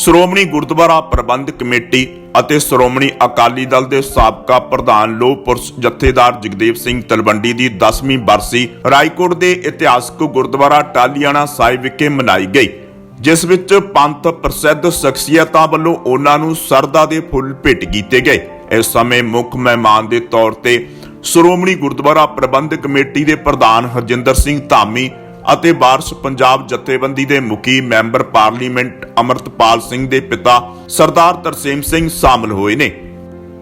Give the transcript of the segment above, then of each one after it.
ਸ਼੍ਰੋਮਣੀ ਗੁਰਦੁਆਰਾ ਪ੍ਰਬੰਧਕ committee ਅਤੇ ਸ਼੍ਰੋਮਣੀ ਅਕਾਲੀ ਦਲ ਦੇ ਸਾਬਕਾ ਪ੍ਰਧਾਨ ਲੋਹ ਪੁਰਸ਼ ਜਥੇਦਾਰ ਜਗਦੇਵ ਸਿੰਘ ਤਲਵੰਡੀ ਦੀ 10ਵੀਂ ਬਰਸੀ ਰਾਏਕੋਟ ਦੇ ਇਤਿਹਾਸਕ ਗੁਰਦੁਆਰਾ ਟਾਲੀਆਣਾ ਸਾਹਿਬ ਵਿਖੇ ਮਨਾਈ ਗਈ, ਜਿਸ ਵਿੱਚ ਪੰਥ ਪ੍ਰਸਿੱਧ ਸ਼ਖਸੀਅਤਾਂ ਵੱਲੋਂ ਉਹਨਾਂ ਨੂੰ ਸਰਦਾ ਦੇ ਫੁੱਲ ਭੇਟ ਕੀਤੇ ਗਏ। ਇਸ ਸਮੇਂ ਮੁੱਖ ਮਹਿਮਾਨ ਦੇ ਤੌਰ ਤੇ ਸ਼੍ਰੋਮਣੀ ਗੁਰਦੁਆਰਾ ਪ੍ਰਬੰਧਕ ਕਮੇਟੀ ਦੇ ਪ੍ਰਧਾਨ ਹਰਜਿੰਦਰ ਸਿੰਘ ਧਾਮੀ ਅਤੇ ਵਾਰਸ ਪੰਜਾਬ ਜਥੇਬੰਦੀ ਦੇ ਮੁਖੀ ਮੈਂਬਰ ਪਾਰਲੀਮੈਂਟ ਅਮਰਤਪਾਲ ਸਿੰਘ ਦੇ ਪਿਤਾ ਸਰਦਾਰ ਤਰਸੇਮ ਸਿੰਘ ਸ਼ਾਮਲ ਹੋਏ ਨੇ।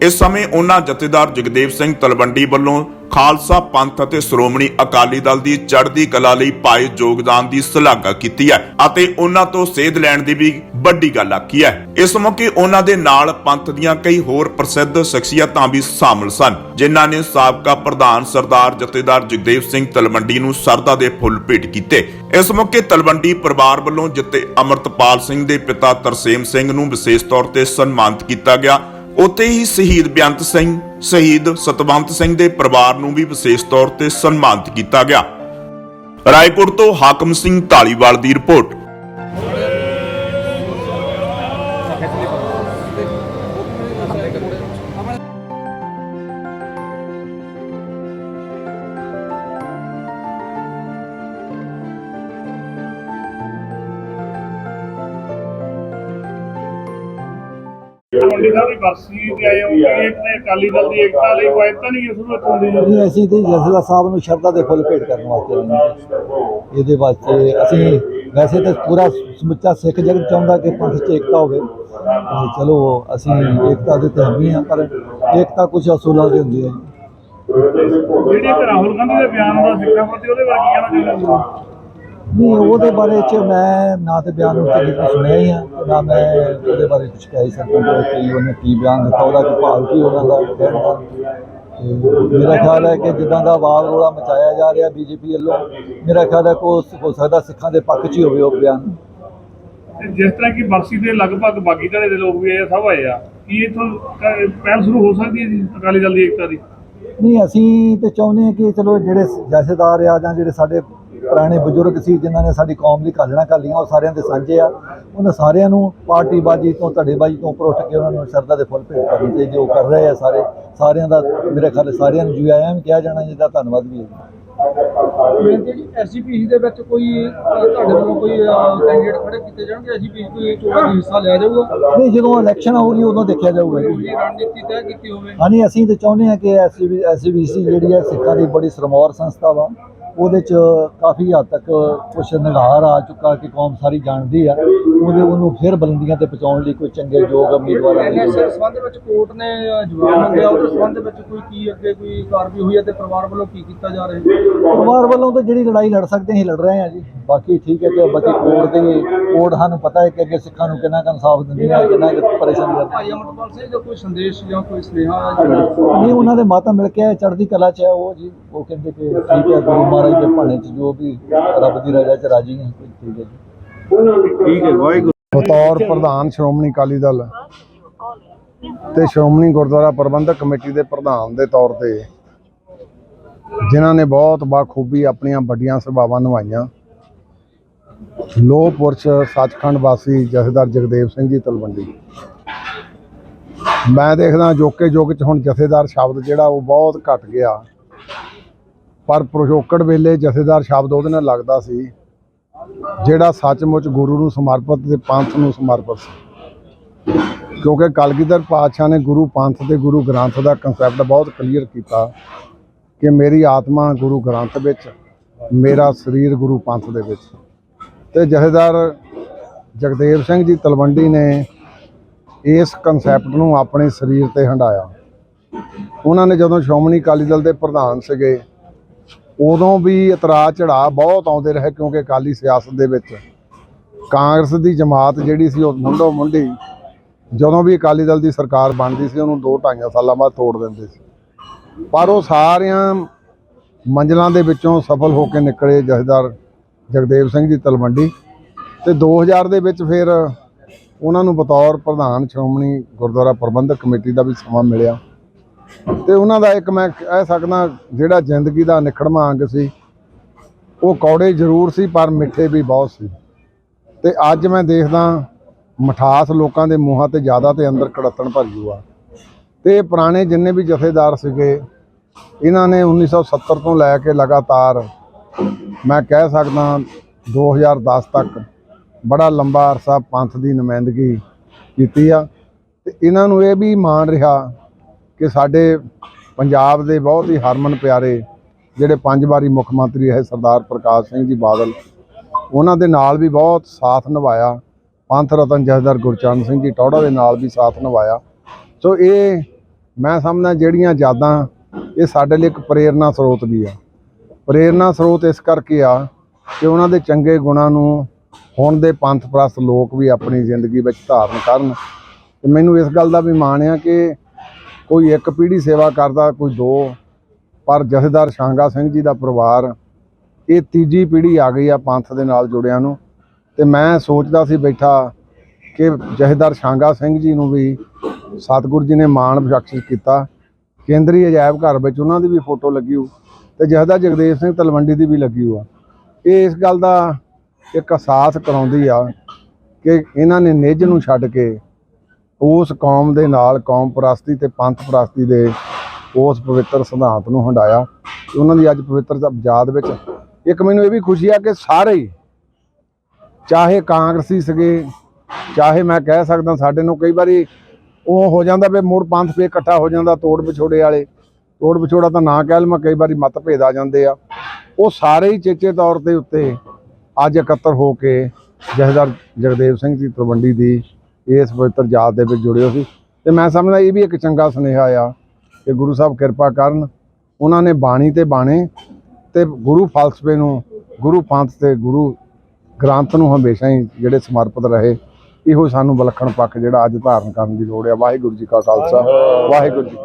ਇਸ ਸਮੇਂ ਉਹਨਾਂ ਜਥੇਦਾਰ ਜਗਦੇਵ ਸਿੰਘ ਤਲਵੰਡੀ ਵੱਲੋਂ ਖਾਲਸਾ ਪੰਥ ਅਤੇ ਸ਼੍ਰੋਮਣੀ ਅਕਾਲੀ ਦਲ ਦੀ ਚੜ੍ਹਦੀ ਕਲਾ ਲਈ ਪਾਏ ਯੋਗਦਾਨ ਦੀ ਸ਼ਲਾਘਾ ਕੀਤੀ ਹੈ ਅਤੇ ਉਹਨਾਂ ਤੋਂ ਸੇਧ ਲੈਣ ਦੀ ਵੀ ਵੱਡੀ ਗੱਲ ਆਖੀ ਹੈ। ਇਸ ਮੌਕੇ ਉਹਨਾਂ ਦੇ ਨਾਲ ਪੰਥ ਦੀਆਂ ਕਈ ਹੋਰ ਪ੍ਰਸਿੱਧ ਸ਼ਖਸੀਅਤਾਂ ਵੀ ਸ਼ਾਮਲ ਸਨ, ਜਿਨ੍ਹਾਂ ਨੇ ਸਾਬਕਾ ਪ੍ਰਧਾਨ ਸਰਦਾਰ ਜਥੇਦਾਰ ਜਗਦੇਵ ਸਿੰਘ ਤਲਵੰਡੀ ਨੂੰ ਸਰਦਾ ਦੇ ਫੁੱਲ ਭੇਟ ਕੀਤੇ। ਇਸ ਮੌਕੇ ਤਲਵੰਡੀ ਪਰਿਵਾਰ ਵੱਲੋਂ ਜਿੱਤੇ ਅਮਰਤਪਾਲ ਸਿੰਘ ਦੇ ਪਿਤਾ ਤਰਸੇਮ ਸਿੰਘ ਨੂੰ ਵਿਸ਼ੇਸ਼ ਤੌਰ ਤੇ ਸਨਮਾਨਿਤ ਕੀਤਾ ਗਿਆ ਉੱਥੇ ਹੀ ਸ਼ਹੀਦ ਬੇਅੰਤ ਸਿੰਘ, ਸ਼ਹੀਦ ਸਤਵੰਤ ਸਿੰਘ ਦੇ ਪਰਿਵਾਰ ਨੂੰ ਵੀ ਵਿਸ਼ੇਸ਼ ਤੌਰ ਤੇ ਸਨਮਾਨਿਤ ਕੀਤਾ ਗਿਆ। ਰਾਏਪੁਰ ਤੋਂ ਹਾਕਮ ਸਿੰਘ ਢਾਲੀਵਾਲ ਦੀ ਰਿਪੋਰਟ। ਮੰਡੀ ਸਾਹਿਬ ਦੀ ਬਰਸੀ ਤੇ ਆਏ ਹੋ ਕਿ ਇਹਨੇ ਅਕਾਲੀ ਦਲ ਦੀ ਏਕਤਾ ਲਈ ਕੋਈ ਤਾਂ ਨਹੀਂ ਸ਼ੁਰੂ ਤੋਂ ਦੀ? ਨਹੀਂ ਅਸੀਂ ਤੇ ਜਸਲਾ ਸਾਹਿਬ ਨੂੰ ਸ਼ਰਧਾ ਦੇ ਫੁੱਲ ਭੇਟ ਕਰਨ ਵਾਸਤੇ ਆਏ ਹਾਂ ਇਹਦੇ ਵਾਸਤੇ ਅਸੀਂ ਵੈਸੇ ਤਾਂ ਪੂਰਾ ਸਮੁੱਚਾ ਸਿੱਖ ਜਗਤ ਚਾਹੁੰਦਾ ਕਿ ਪੰਥ 'ਚ ਏਕਤਾ ਹੋਵੇ। ਤੇ ਚਲੋ ਅਸੀਂ ਏਕਤਾ ਦੇ ਤੇ ਹਾਮੀ ਹਾਂ ਪਰ ਏਕਤਾ ਕੁਝ ਅਸੂਲਾਂ ਦੀ ਹੁੰਦੀ ਹੈ ਜਿਹੜੀ ਰਾਹੁਲ ਗਾਂਧੀ ਦੇ ਬਿਆਨ ਦਾ ਸਿੱਖਾਂ ਪ੍ਰਤੀ ਉਹਦੇ ਕਹਿਣਾ ਚਾਹੁੰਦੇ ਹੋ? ਨਹੀਂ ਉਹਦੇ ਬਾਰੇ ਚ ਮੈਂ ਨਾ ਤੇ ਬਿਆਨ ਉੱਤੇ ਕਿਤੇ ਸੁਣਿਆ ਹੀ ਆ ਨਾ ਮੈਂ ਉਹਦੇ ਬਾਰੇ ਕੁਝ ਕਹਿ ਹੀ ਸਕਦਾ ਕਿ ਉਹਨੇ ਕੀ ਬਿਆਨ ਦਿੱਤਾ ਉਹਦਾ ਕੀ ਭਾਵ ਕੀ ਉਹਨਾਂ ਦਾ ਕਹਿਣ ਦਾ। ਤੇ ਮੇਰਾ ਖਿਆਲ ਹੈ ਕਿ ਜਿੱਦਾਂ ਦਾ ਆਵਾਜ਼ ਰੋਲਾ ਮਚਾਇਆ ਜਾ ਰਿਹਾ ਬੀਜੇਪੀ ਵੱਲੋਂ ਮੇਰਾ ਖਿਆਲ ਹੈ ਕਿ ਹੋ ਸਕਦਾ ਸਿੱਖਾਂ ਦੇ ਪੱਖ 'ਚ ਹੀ ਹੋਵੇ ਉਹ ਬਿਆਨ। ਜਿਸ ਤਰ੍ਹਾਂ ਕਿ ਬਰਸੀ ਦੇ ਲਗਭਗ ਬਾਗੀ ਧੜੇ ਦੇ ਲੋਕ ਵੀ ਆਏ ਆ, ਸਭ ਆਏ ਆ ਕੀ ਇਥੋਂ ਪਹਿਲ ਸ਼ੁਰੂ ਹੋ ਸਕਦੀ ਹੈ ਜੀ ਅਕਾਲੀ ਦਲ ਦੀ ਏਕਤਾ ਦੀ? ਨਹੀਂ ਅਸੀਂ ਤੇ ਚਾਹੁੰਦੇ ਹਾਂ ਕਿ ਚਲੋ ਜਿਹੜੇ ਜਥੇਦਾਰ ਆ ਜਾਂ ਜਿਹੜੇ ਸਾਡੇ ਪੁਰਾਣੇ ਬਜ਼ੁਰਗ ਸੀ ਜਿਨ੍ਹਾਂ ਨੇ ਸਾਡੀ ਕੌਮ ਲਈ ਘਾਲਣਾ ਘਾਲੀਆਂ ਉਹ ਸਾਰਿਆਂ ਦੇ ਸਾਂਝੇ ਆ। ਉਹਨਾਂ ਸਾਰਿਆਂ ਨੂੰ ਪਾਰਟੀ ਬਾਜੀ ਤੋਂ ਧੜੇਬਾਜ਼ੀ ਤੋਂ ਉੱਪਰ ਉੱਠ ਕੇ ਉਹਨਾਂ ਨੂੰ ਸ਼ਰਧਾ ਦੇ ਫੁੱਲ ਭੇਟ ਕਰਨੀ ਚਾਹੀਦੀ ਉਹ ਕਰ ਰਹੇ ਆ ਸਾਰੇ। ਸਾਰਿਆਂ ਦਾ ਮੇਰੇ ਖਿਆਲ ਸਾਰਿਆਂ ਨੂੰ ਜੀ ਆਇਆਂ ਕਿਹਾ ਜਾਣਾ ਜਿਹਦਾ ਧੰਨਵਾਦ ਵੀ ਹੈ ਜੀ। ਐਸਜੀਪੀਸੀ ਦੇ ਵਿੱਚ ਕੋਈ ਤੁਹਾਡੇ ਵੱਲੋਂ ਕੋਈ ਕੈਂਡੀਡੇਟ ਖੜੇ ਕੀਤੇ ਜਾਣਗੇ? ਐਸਜੀਪੀਸੀ ਕੋਈ ਚੋਣਾਂ ਦਾ ਹਿੱਸਾ ਲਿਆ ਜਾਊਗਾ? ਨਹੀਂ ਜਦੋਂ ਇਲੈਕਸ਼ਨ ਹੋਊਗੀ ਉਦੋਂ ਦੇਖਿਆ ਜਾਊਗਾ ਜੀ। ਰਣਨੀਤੀ ਤੈਅ ਕੀਤੀ ਹੋਵੇ। ਹਾਂਜੀ ਅਸੀਂ ਤੇ ਚਾਹੁੰਦੇ ਹਾਂ ਕਿ ਜਿਹੜੀ ਹੈ ਸਿੱਖਾਂ ਦੀ ਬੜੀ ਸਰਮੌਰ ਸੰਸਥਾ ਵਾ। ਉਹਦੇ ਚ ਕਾਫੀ ਹੱਦ ਤੱਕ ਕੁਝ ਨਿਗਾਰ ਆ ਚੁੱਕਾ ਕਿ ਕੌਮ ਸਾਰੀ ਜਾਣਦੀ ਆ। ਉਹਦੇ ਉਹਨੂੰ ਫਿਰ ਬੁਲੰਦੀਆਂ ਤੇ ਪਹੁੰਚਾਉਣ ਲਈ ਕੋਈ ਚੰਗੇ ਯੋਗ ਉਮੀਦਵਾਰਾਂ ਦੀ ਇਸ ਸੰਬੰਧ ਵਿੱਚ ਕੋਰਟ ਨੇ ਜਵਾਬ ਮੰਗਿਆ। ਉਹਦੇ ਸੰਬੰਧ ਵਿੱਚ ਕੋਈ ਕੀ ਅੱਗੇ ਕੋਈ ਕਾਰਵਾਈ ਹੋਈ ਹੈ ਤੇ ਪਰਿਵਾਰ ਵੱਲੋਂ ਕੀ ਕੀਤਾ ਜਾ ਰਿਹਾ ਹੈ? ਪਰਿਵਾਰ ਵੱਲੋਂ ਤਾਂ ਜਿਹੜੀ ਲੜਾਈ ਲੜ ਸਕਦੇ ਅਸੀਂ ਲੜ ਰਹੇ ਹਾਂ ਜੀ। ਬਾਕੀ ਠੀਕ ਹੈ ਕਿ ਬਾਕੀ ਕੋਰਟ ਦੀ ਕੋਰਟ ਸਾਨੂੰ ਪਤਾ ਹੈ ਕਿ ਅੱਗੇ ਸਿੱਖਾਂ ਨੂੰ ਕਿੰਨਾ ਕੁ ਇਨਸਾਫ ਦਿੰਦੀ ਹੈ ਕਿੰਨਾ ਕੁ ਪਰੇਸ਼ਾਨ ਕਰਦੀ ਭਾਈ ਅਮਰਪਾਲ ਸਿੰਘ ਦਾ ਕੋਈ ਸੰਦੇਸ਼ ਜਾਂ ਕੋਈ ਸੁਨੇਹਾ ਨਹੀਂ ਉਹਨਾਂ ਦੇ ਮਾਤਾ ਮਿਲ ਕੇ ਚੜ੍ਹਦੀ ਕਲਾ ਚ ਹੈ ਉਹ ਜੀ। ਉਹ ਕਹਿੰਦੇ ਕਿ ਠੀਕ ਹੈ ਗੁਰੂ ਮਹਾਰਾਜ ਦੇ ਭਾਣੇ ਚ ਜੋ ਵੀ ਰੱਬ ਦੀ ਰਜ਼ਾ ਚ ਰਾਜੀ ਹੈ ਠੀਕ ਹੈ ਜੀ ਬਤੌਰ ਪ੍ਰਧਾਨ ਸ਼੍ਰੋਮਣੀ ਅਕਾਲੀ ਦਲ ਤੇ ਸ਼੍ਰੋਮਣੀ ਗੁਰਦੁਆਰਾ ਪ੍ਰਬੰਧਕ ਕਮੇਟੀ ਦੇ ਪ੍ਰਧਾਨ ਦੇ ਤੌਰ ਤੇ ਜਿਨ੍ਹਾਂ ਨੇ ਬਹੁਤ ਬਾਖੂਬੀ ਆਪਣੀਆਂ ਵੱਡੀਆਂ ਸੇਵਾਵਾਂ ਨਿਭਾਈਆਂ। ਲੋਹ ਪੁਰਸ਼ ਸੱਚਖੰਡ ਵਾਸੀ ਜਥੇਦਾਰ ਜਗਦੇਵ ਸਿੰਘ ਜੀ ਤਲਵੰਡੀ। ਮੈਂ ਦੇਖਦਾ ਜੋਕੇ ਯੁੱਗ ਚ ਹੁਣ ਜਥੇਦਾਰ ਸ਼ਬਦ ਜਿਹੜਾ ਉਹ ਬਹੁਤ ਘਟ ਗਿਆ। ਪਰ ਪ੍ਰਜੋਕੜ ਵੇਲੇ ਜਥੇਦਾਰ ਸ਼ਬਦ ਉਹਦੇ ਨਾਲ ਲੱਗਦਾ ਸੀ, ਜਿਹੜਾ ਸੱਚਮੁੱਚ ਗੁਰੂ ਨੂੰ ਸਮਰਪਿਤ ਤੇ ਪੰਥ ਨੂੰ ਸਮਰਪਿਤ ਸੀ। ਕਿਉਂਕਿ ਕਲਗੀਧਰ ਪਾਤਸ਼ਾਹ ਨੇ ਗੁਰੂ ਪੰਥ ਤੇ ਗੁਰੂ ਗ੍ਰੰਥ ਦਾ ਕਨਸੈਪਟ ਬਹੁਤ ਕਲੀਅਰ ਕੀਤਾ ਕਿ ਮੇਰੀ ਆਤਮਾ ਗੁਰੂ ਗ੍ਰੰਥ ਵਿੱਚ, ਮੇਰਾ ਸਰੀਰ ਗੁਰੂ ਪੰਥ ਦੇ ਵਿੱਚ। ਤੇ ਜਥੇਦਾਰ ਜਗਦੇਵ ਸਿੰਘ ਜੀ ਤਲਵੰਡੀ ਨੇ ਇਸ ਕਨਸੈਪਟ ਨੂੰ ਆਪਣੇ ਸਰੀਰ ਤੇ ਹੰਡਾਇਆ। ਉਹਨਾਂ ਨੇ ਜਦੋਂ ਸ਼੍ਰੋਮਣੀ ਅਕਾਲੀ ਦਲ ਦੇ ਪ੍ਰਧਾਨ ਸੀਗੇ ਉਦੋਂ ਵੀ ਇਤਰਾਜ਼ ਚੜਾ ਬਹੁਤ ਆਉਂਦੇ ਰਹੇ ਕਿਉਂਕਿ ਅਕਾਲੀ ਸਿਆਸਤ ਦੇ ਵਿੱਚ ਕਾਂਗਰਸ ਦੀ ਜਮਾਤ ਜਿਹੜੀ ਸੀ ਉਹ ਮੁੰਡੋ ਮੁੰਡੀ, ਜਦੋਂ ਵੀ ਅਕਾਲੀ ਦਲ ਦੀ ਸਰਕਾਰ ਬਣਦੀ ਸੀ ਉਹਨੂੰ 2 2.5 ਸਾਲਾਂ ਬਾਅਦ ਤੋੜ ਦਿੰਦੇ ਸੀ। ਪਰ ਉਹ ਸਾਰਿਆਂ ਮੰਜ਼ਲਾਂ ਦੇ ਵਿੱਚੋਂ ਸਫਲ ਹੋ ਕੇ ਨਿਕਲੇ ਜਥੇਦਾਰ ਜਗਦੇਵ ਸਿੰਘ ਜੀ ਤਲਵੰਡੀ ਤੇ 2000 ਦੇ ਵਿੱਚ ਫਿਰ ਉਹਨਾਂ ਨੂੰ ਬਤੌਰ ਪ੍ਰਧਾਨ ਸ਼੍ਰੋਮਣੀ ਗੁਰਦੁਆਰਾ ਪ੍ਰਬੰਧਕ ਕਮੇਟੀ ਦਾ ਵੀ ਸਮਾਂ ਮਿਲਿਆ। ਤੇ ਉਹਨਾਂ ਦਾ ਇੱਕ ਮੈਂ ਕਹਿ ਸਕਦਾ ਜਿਹੜਾ ਜ਼ਿੰਦਗੀ ਦਾ ਨਿਖੜਵਾਂ ਅੰਗ ਸੀ, ਉਹ ਕੌੜੇ ਜ਼ਰੂਰ ਸੀ, ਪਰ ਮਿੱਠੇ ਵੀ ਬਹੁਤ ਸੀ। ਤੇ ਅੱਜ ਮੈਂ ਦੇਖਦਾ ਮਠਾਸ ਲੋਕਾਂ ਦੇ ਮੂੰਹਾਂ ਤੇ ਜ਼ਿਆਦਾ ਤੇ ਅੰਦਰ ਕੜਤਣ ਭਰੀ ਆ ਤੇ ਪੁਰਾਣੇ ਜਿੰਨੇ ਵੀ ਜਥੇਦਾਰ ਸੀਗੇ, ਇਹਨਾਂ ਨੇ 1970 ਤੋਂ ਲੈ ਕੇ ਲਗਾਤਾਰ, ਮੈਂ ਕਹਿ ਸਕਦਾ 2010 ਤੱਕ ਬੜਾ ਲੰਬਾ ਅਰਸਾ ਪੰਥ ਦੀ ਨੁਮਾਇੰਦਗੀ ਕੀਤੀ ਆ। ਤੇ ਇਹਨਾਂ ਨੂੰ ਇਹ ਵੀ ਮਾਣ ਰਿਹਾ ਕਿ ਸਾਡੇ ਪੰਜਾਬ ਦੇ ਬਹੁਤ ਹੀ ਹਰਮਨ ਪਿਆਰੇ ਜਿਹੜੇ ਪੰਜ ਵਾਰੀ ਮੁੱਖ ਮੰਤਰੀ ਰਹੇ, ਸਰਦਾਰ ਪ੍ਰਕਾਸ਼ ਸਿੰਘ ਜੀ ਬਾਦਲ, ਉਹਨਾਂ ਦੇ ਨਾਲ ਵੀ ਬਹੁਤ ਸਾਥ ਨਿਭਾਇਆ। ਪੰਥ ਰਤਨ ਜਥੇਦਾਰ ਗੁਰਚਰਨ ਸਿੰਘ ਜੀ ਟੌੜਾ ਦੇ ਨਾਲ ਵੀ ਸਾਥ ਨਿਭਾਇਆ। ਸੋ ਇਹ ਮੈਂ ਸਮਝਦਾ ਜਿਹੜੀਆਂ ਯਾਦਾਂ, ਇਹ ਸਾਡੇ ਲਈ ਇੱਕ ਪ੍ਰੇਰਨਾ ਸਰੋਤ ਵੀ ਆ। ਪ੍ਰੇਰਨਾ ਸਰੋਤ ਇਸ ਕਰਕੇ ਆ ਕਿ ਉਹਨਾਂ ਦੇ ਚੰਗੇ ਗੁਣਾਂ ਨੂੰ ਹੁਣ ਦੇ ਪੰਥ ਪ੍ਰਸਤ ਲੋਕ ਵੀ ਆਪਣੀ ਜ਼ਿੰਦਗੀ ਵਿੱਚ ਧਾਰਨ ਕਰਨ। ਤੇ ਮੈਨੂੰ ਇਸ ਗੱਲ ਦਾ ਵੀ ਮਾਣ ਆ ਕਿ ਕੋਈ ਇੱਕ ਪੀੜ੍ਹੀ ਸੇਵਾ ਕਰਦਾ, ਕੋਈ ਦੋ, ਪਰ ਜਥੇਦਾਰ ਸ਼ਾਂਗਾ ਸਿੰਘ ਜੀ ਦਾ ਪਰਿਵਾਰ, ਇਹ ਤੀਜੀ ਪੀੜ੍ਹੀ ਆ ਗਈ ਆ ਪੰਥ ਦੇ ਨਾਲ ਜੁੜਿਆਂ ਨੂੰ। ਤੇ ਮੈਂ ਸੋਚਦਾ ਸੀ ਬੈਠਾ ਕਿ ਜਥੇਦਾਰ ਸ਼ਾਂਗਾ ਸਿੰਘ ਜੀ ਨੂੰ ਵੀ ਸਤਿਗੁਰੂ ਜੀ ਨੇ ਮਾਣ ਬਖਸ਼ਿਸ਼ ਕੀਤਾ। ਕੇਂਦਰੀ ਅਜਾਇਬ ਘਰ ਵਿੱਚ ਉਹਨਾਂ ਦੀ ਵੀ ਫੋਟੋ ਲੱਗੀ ਹੋ ਤੇ ਜਥੇਦਾਰ ਜਗਦੇਵ ਸਿੰਘ ਤਲਵੰਡੀ ਦੀ ਵੀ ਲੱਗੀ ਹੋ ਆ। ਇਹ ਇਸ ਗੱਲ ਦਾ ਇੱਕ ਅਹਿਸਾਸ ਕਰਾਉਂਦੀ ਆ ਕਿ ਇਹਨਾਂ ਨੇ ਨਿੱਜ ਨੂੰ ਛੱਡ ਕੇ ਉਸ ਕੌਮ ਦੇ ਨਾਲ, ਕੌਮ ਪ੍ਰਸਤੀ ਤੇ ਪੰਥ ਪ੍ਰਸਤੀ ਦੇ ਉਸ ਪਵਿੱਤਰ ਸਿਧਾਂਤ ਨੂੰ ਹੰਡਾਇਆ ਉਹਨਾਂ ਦੀ ਅੱਜ ਪਵਿੱਤਰ ਯਾਦ ਵਿੱਚ ਇੱਕ ਮੈਨੂੰ ਇਹ ਵੀ ਖੁਸ਼ੀ ਆ ਕਿ ਸਾਰੇ ਹੀ, ਚਾਹੇ ਕਾਂਗਰਸੀ ਸੀਗੇ, ਚਾਹੇ ਮੈਂ ਕਹਿ ਸਕਦਾ ਸਾਡੇ ਨੂੰ ਕਈ ਵਾਰੀ ਉਹ ਹੋ ਜਾਂਦਾ ਵੀ ਮੁੜ ਪੰਥ ਫੇ ਇਕੱਠਾ ਹੋ ਜਾਂਦਾ, ਤੋੜ ਵਿਛੋੜੇ ਵਾਲੇ, ਤੋੜ ਵਿਛੋੜਾ ਤਾਂ ਨਾ ਕਹਿ ਲਵਾਂ, ਕਈ ਵਾਰੀ ਮਤਭੇਦ ਆ ਜਾਂਦੇ ਆ। ਉਹ ਸਾਰੇ ਹੀ ਚੇਚੇ ਤੌਰ ਤੇ ਉੱਤੇ ਅੱਜ ਇਕੱਤਰ ਹੋ ਕੇ ਜਥੇਦਾਰ ਜਗਦੇਵ ਸਿੰਘ ਜੀ ਤਲਵੰਡੀ ਦੀ ਇਸ ਪਵਿੱਤਰ ਜਾਤ ਦੇ ਵਿੱਚ ਜੁੜਿਓ ਸੀ। ਤੇ ਮੈਂ ਸਮਝਦਾ ਇਹ ਵੀ ਇੱਕ ਚੰਗਾ ਸੁਨੇਹਾ ਆ ਕਿ ਗੁਰੂ ਸਾਹਿਬ ਕਿਰਪਾ ਕਰਨ, ਉਹਨਾਂ ਨੇ ਬਾਣੀ ਤੇ ਬਾਣੇ ਤੇ ਗੁਰੂ ਫਲਸਫੇ ਨੂੰ, ਗੁਰੂ ਪੰਥ ਤੇ ਗੁਰੂ ਗ੍ਰੰਥ ਨੂੰ ਹਮੇਸ਼ਾ ਹੀ ਜਿਹੜੇ ਸਮਰਪਿਤ ਰਹੇ, ਇਹੋ ਸਾਨੂੰ ਵਿਲੱਖਣ ਪੱਖ ਜਿਹੜਾ ਅੱਜ ਧਾਰਨ ਕਰਨ ਦੀ ਲੋੜ ਆ। ਵਾਹਿਗੁਰੂ ਜੀ ਕਾ ਖਾਲਸਾ, ਵਾਹਿਗੁਰੂ ਜੀ